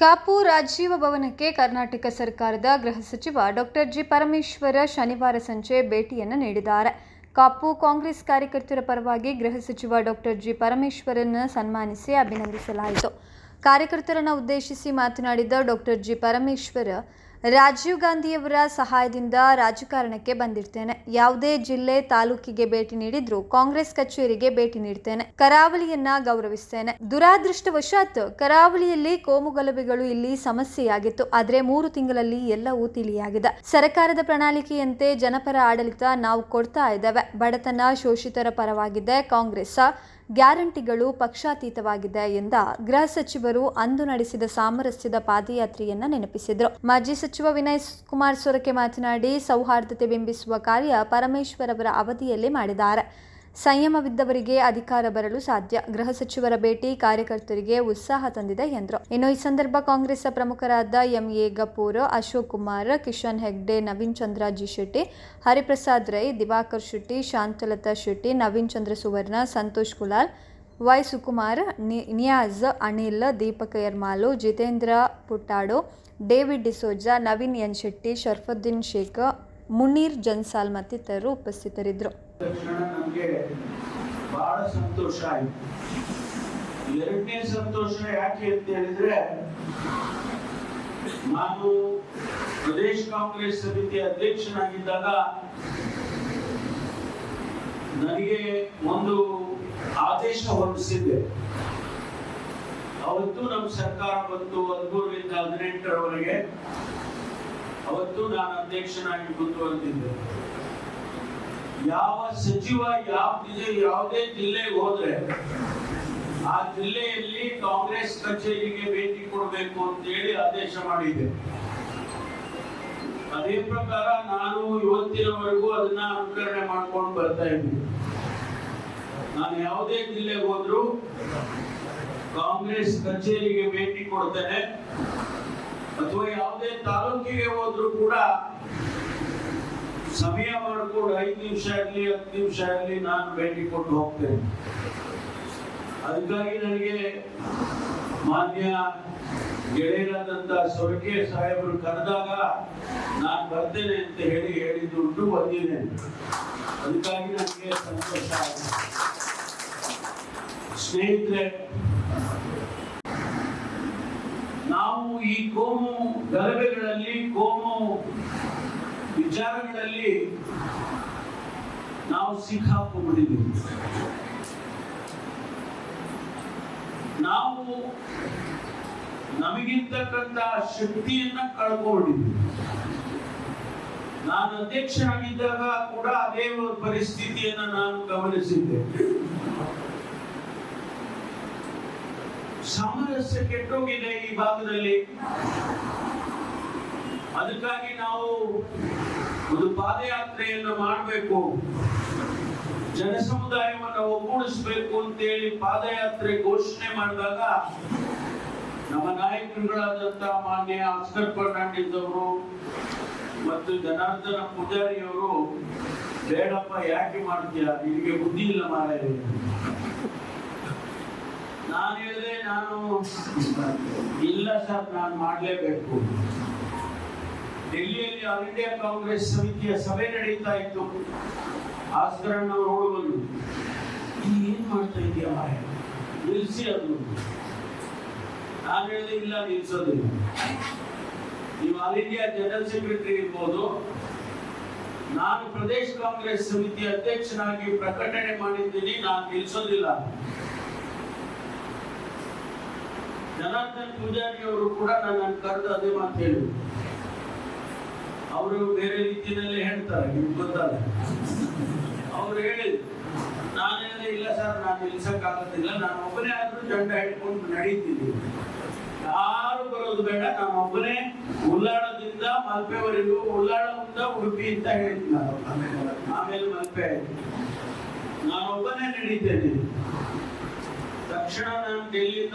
ಕಾಪು ರಾಜೀವ ಭವನಕ್ಕೆ ಕರ್ನಾಟಕ ಸರ್ಕಾರದ ಗೃಹ ಸಚಿವ ಡಾಕ್ಟರ್ ಜಿ ಪರಮೇಶ್ವರ ಶನಿವಾರ ಸಂಜೆ ಭೇಟಿಯನ್ನು ನೀಡಿದ್ದಾರೆ. ಕಾಪು ಕಾಂಗ್ರೆಸ್ ಕಾರ್ಯಕರ್ತರ ಪರವಾಗಿ ಗೃಹ ಸಚಿವ ಡಾಕ್ಟರ್ ಜಿ ಪರಮೇಶ್ವರನ್ನು ಸನ್ಮಾನಿಸಿ ಅಭಿನಂದಿಸಲಾಯಿತು. ಕಾರ್ಯಕರ್ತರನ್ನು ಉದ್ದೇಶಿಸಿ ಮಾತನಾಡಿದ ಡಾಕ್ಟರ್ ಜಿ ಪರಮೇಶ್ವರ ರಾಜೀವ್ ಗಾಂಧಿಯವರ ಸಹಾಯದಿಂದ ರಾಜಕಾರಣಕ್ಕೆ ಬಂದಿರ್ತೇನೆ. ಯಾವುದೇ ಜಿಲ್ಲೆ ತಾಲೂಕಿಗೆ ಭೇಟಿ ನೀಡಿದ್ರು ಕಾಂಗ್ರೆಸ್ ಕಚೇರಿಗೆ ಭೇಟಿ ನೀಡ್ತೇನೆ. ಕರಾವಳಿಯನ್ನ ಗೌರವಿಸ್ತೇನೆ. ದುರಾದೃಷ್ಟವಶಾತ್ ಕರಾವಳಿಯಲ್ಲಿ ಕೋಮುಗಲಭೆಗಳು ಇಲ್ಲಿ ಸಮಸ್ಯೆಯಾಗಿತ್ತು. ಆದ್ರೆ ಮೂರು ತಿಂಗಳಲ್ಲಿ ಎಲ್ಲವೂ ತಿಳಿಯಾಗಿದೆ. ಸರ್ಕಾರದ ಪ್ರಣಾಳಿಕೆಯಂತೆ ಜನಪರ ಆಡಳಿತ ನಾವು ಕೊಡ್ತಾ ಇದ್ದೇವೆ. ಬಡತನ ಶೋಷಿತರ ಪರವಾಗಿದೆ ಕಾಂಗ್ರೆಸ್ ಗ್ಯಾರಂಟಿಗಳು ಪಕ್ಷಾತೀತವಾಗಿದೆ ಎಂದ ಗೃಹ ಸಚಿವರು ಅಂದು ನಡೆಸಿದ ಸಾಮರಸ್ಯದ ಪಾದಯಾತ್ರೆಯನ್ನ ನೆನಪಿಸಿದರು. ಮಾಜಿ ಸಚಿವ ವಿನಯ್ ಕುಮಾರ್ ಸೊರಕೆ ಮಾತನಾಡಿ, ಸೌಹಾರ್ದತೆ ಬಿಂಬಿಸುವ ಕಾರ್ಯ ಪರಮೇಶ್ವರ್ ಅವರ ಅವಧಿಯಲ್ಲಿ ಮಾಡಿದ್ದಾರೆ. ಸಂಯಮವಿದ್ದವರಿಗೆ ಅಧಿಕಾರ ಬರಲು ಸಾಧ್ಯ. ಗೃಹ ಸಚಿವರ ಭೇಟಿ, ಕಾರ್ಯಕರ್ತರಿಗೆ ಉತ್ಸಾಹ ತಂದಿದೆ ಎಂದರು ಇನ್ನು ಈ ಸಂದರ್ಭ ಕಾಂಗ್ರೆಸ್ ಪ್ರಮುಖರಾದ M A Gafoor, Ashok Kumar, Kishan Hegde, Naveen Chandra G Shetty, Hariprasad Rai, Divakar Shetty, Shantalata Shetty, Naveen Chandra Suvarna Santosh Kulal, Y. Sukumar Niyaz, Anil, Deepak Yermal, Jitendra Puttadu, David D'Souza, Naveen N. Shetty, Sharfuddin Sheikh, Munir Jansal ಮತ್ತಿತರರು ಉಪಸ್ಥಿತರಿದ್ದರು. ತಕ್ಷಣ ನಮಗೆ ಬಹಳ ಸಂತೋಷ ಆಯ್ತು. ಎರಡನೇ ಸಂತೋಷ ಯಾಕೆ ಅಂತ ಹೇಳಿದ್ರೆ, ನಾನು ಪ್ರದೇಶ ಕಾಂಗ್ರೆಸ್ ಸಮಿತಿ ಅಧ್ಯಕ್ಷನಾಗಿದ್ದಾಗ ನನಗೆ ಒಂದು ಆದೇಶ ಹೊರಡಿಸಿದ್ದೆ. ಅವತ್ತು ನಮ್ಮ ಸರ್ಕಾರ ಬಂತು, ಹದಿಮೂರರಿಂದ ಹದಿನೆಂಟರವರೆಗೆ. ಅವತ್ತು ನಾನು ಅಧ್ಯಕ್ಷನಾಗಿ ಮುಂದುವರೆದಿದ್ದೆ ಯಾವ ಸಚಿವ ಯಾವ ಯಾವುದೇ ಜಿಲ್ಲೆಗೆ ಹೋದ್ರೆ ಆ ಜಿಲ್ಲೆಯಲ್ಲಿ ಕಾಂಗ್ರೆಸ್ ಕಚೇರಿಗೆ ಭೇಟಿ ಕೊಡಬೇಕು ಅಂತ ಹೇಳಿ ಆದೇಶ ಮಾಡಿದೆ. ಅದೇ ಪ್ರಕಾರ ನಾನು ಇವತ್ತಿನವರೆಗೂ ಅದನ್ನ ಅನುಕರಣೆ ಮಾಡ್ಕೊಂಡು ಬರ್ತಾ ಇದ್ದೀನಿ. ನಾನು ಯಾವುದೇ ಜಿಲ್ಲೆಗೆ ಹೋದ್ರು ಕಾಂಗ್ರೆಸ್ ಕಚೇರಿಗೆ ಭೇಟಿ ಕೊಡ್ತೇನೆ. ಅಥವಾ ಯಾವುದೇ ತಾಲೂಕಿಗೆ ಹೋದ್ರು ಕೂಡ ಸಮಯ ಮಾಡಿಕೊಂಡು ಐದು ನಿಮಿಷ ಇರಲಿ ಹತ್ತು ನಿಮಿಷ ಇರಲಿ ನಾನು ಭೇಟಿ ಕೊಟ್ಟು ಹೋಗ್ತೇನೆ. ಅದಕ್ಕಾಗಿ ನನಗೆ ಮಾನ್ಯ ಗೆಳೆಯರಾದಂತ ಸ್ವರ್ಗೀಯ ಸಾಹೇಬರು ಕರೆದಾಗ ನಾನು ಬರ್ತೇನೆ ಅಂತ ಹೇಳಿ ಹೇಳಿದ್ದುಂಟು, ಬಂದಿದ್ದೇನೆ. ಅದಕ್ಕಾಗಿ ನನಗೆ ಸಂತೋಷ ಸ್ನೇಹಿತರೆ, ನಾವು ಈ ಕೋಮು ಗಲಭೆಗಳಲ್ಲಿ ಕೋಮು ವಿಚಾರಗಳಲ್ಲಿ ನಾವು ಸಿಕ್ಕಾಕೊಂಡಿದ್ದೀವಿ ನಾವು ನಮಗಿರ್ತಕ್ಕಂತ ಶಕ್ತಿಯನ್ನ ಕಳ್ಕೊಂಡಿದ್ದೀವಿ. ನಾನು ಅಧ್ಯಕ್ಷನಾಗಿದ್ದಾಗ ಕೂಡ ಅದೇ ಪರಿಸ್ಥಿತಿಯನ್ನ ನಾನು ಗಮನಿಸಿದ್ದೆ. ಸಾಮರಸ್ಯ ಕೆಟ್ಟೋಗಿದೆ ಈ ಭಾಗದಲ್ಲಿ. ಅದಕ್ಕಾಗಿ ನಾವು ಒಂದು ಪಾದಯಾತ್ರೆಯನ್ನು ಮಾಡಬೇಕು. ಜನಸಮುದಾಯವನ್ನು ಒಗ್ಗೂಡಿಸಬೇಕು ಅಂತೇಳಿ ಪಾದಯಾತ್ರೆ ಘೋಷಣೆ ಮಾಡಿದಾಗ ನಮ್ಮ ನಾಯಕರುಗಳಾದಂತಹ ಮಾನ್ಯ ಆಸ್ಕರ್ ಫರ್ನಾಂಡಿಸ್ ಅವರು ಮತ್ತು ಜನಾರ್ದನ ಪೂಜಾರಿ ಅವರು, ಬೇಡಪ್ಪ, ಯಾಕೆ ಮಾಡ್ತೀಯ? ನಿನಗೆ ಬುದ್ಧಿ ಇಲ್ಲ ಮಾರಾಯ ನಾನು ಹೇಳಿದೆ, ನಾನು ಇಲ್ಲ ಸರ್, ನಾನು ಮಾಡಲೇಬೇಕು. ಡೆಲ್ಲಿಯಲ್ಲಿ ಆಲ್ ಇಂಡಿಯಾ ಕಾಂಗ್ರೆಸ್ ಸಮಿತಿಯ ಸಭೆ ನಡೀತಾ ಇತ್ತು. ಆಸ್ಕರಣ್ಣ ಅವರು ಬಂದು ಏನ್ ಮಾಡ್ತಾ ಇದೆಯಾ ನಿಲ್ಸಿ ಅದು. ನಾನು ಹೇಳಿದೆ, ಇಲ್ಲ, ನಿಲ್ಸೋದಿಲ್ಲ. ನೀವು ಆಲ್ ಇಂಡಿಯಾ ಜನರಲ್ ಸೆಕ್ರೆಟರಿ ಇರ್ಬೋದು. ನಾನು ಪ್ರದೇಶ ಕಾಂಗ್ರೆಸ್ ಸಮಿತಿ ಅಧ್ಯಕ್ಷನಾಗಿ ಪ್ರಕಟಣೆ ಮಾಡಿದ್ದೀನಿ, ನಾನು ನಿಲ್ಸೋದಿಲ್ಲ. ಜನಾರ್ದನ್ ಪೂಜಾರಿ ಅವರು ಕೂಡ ನನ್ನ ಕರೆದು ಅದೇ ಮಾತು ಹೇಳಿದ್ರು. ಅವರು ಬೇರೆ ರೀತಿಯಲ್ಲಿ ಹೇಳ್ತಾರೆ, ನಿಮ್ಗೆ ಗೊತ್ತಲ್ಲ. ಅವ್ರು ಹೇಳಿದ್ರು ನಾನೇನು ಇಲ್ಲ ಸರ್, ನಾನು ನಿಲ್ಸಕ್ಕಾಗೋದಿಲ್ಲ, ನಾನು ಒಬ್ಬನೇ ಆದ್ರೂ ಜಂಡ ಹಿಡ್ಕೊಂಡು ನಡೀತೀನಿ. ಯಾರು ಬರೋದು ಬೇಡ, ನಾನು ಒಬ್ಬನೇ ಉಲ್ಲಾಳದಿಂದ ಮಲ್ಪೆವರೆಗೂ ಉಲ್ಲಾಳದಿಂದ ಉಡುಪಿ ಅಂತ ಹೇಳಿದ್ವಿ ನಾನು. ಆಮೇಲೆ ಮಲ್ಪೆ ನಾನೊಬ್ಬನೇ ನಡೀತೇನೆ. ತಕ್ಷಣ ನಾನು ಡೆಲ್ಲಿಯಿಂದ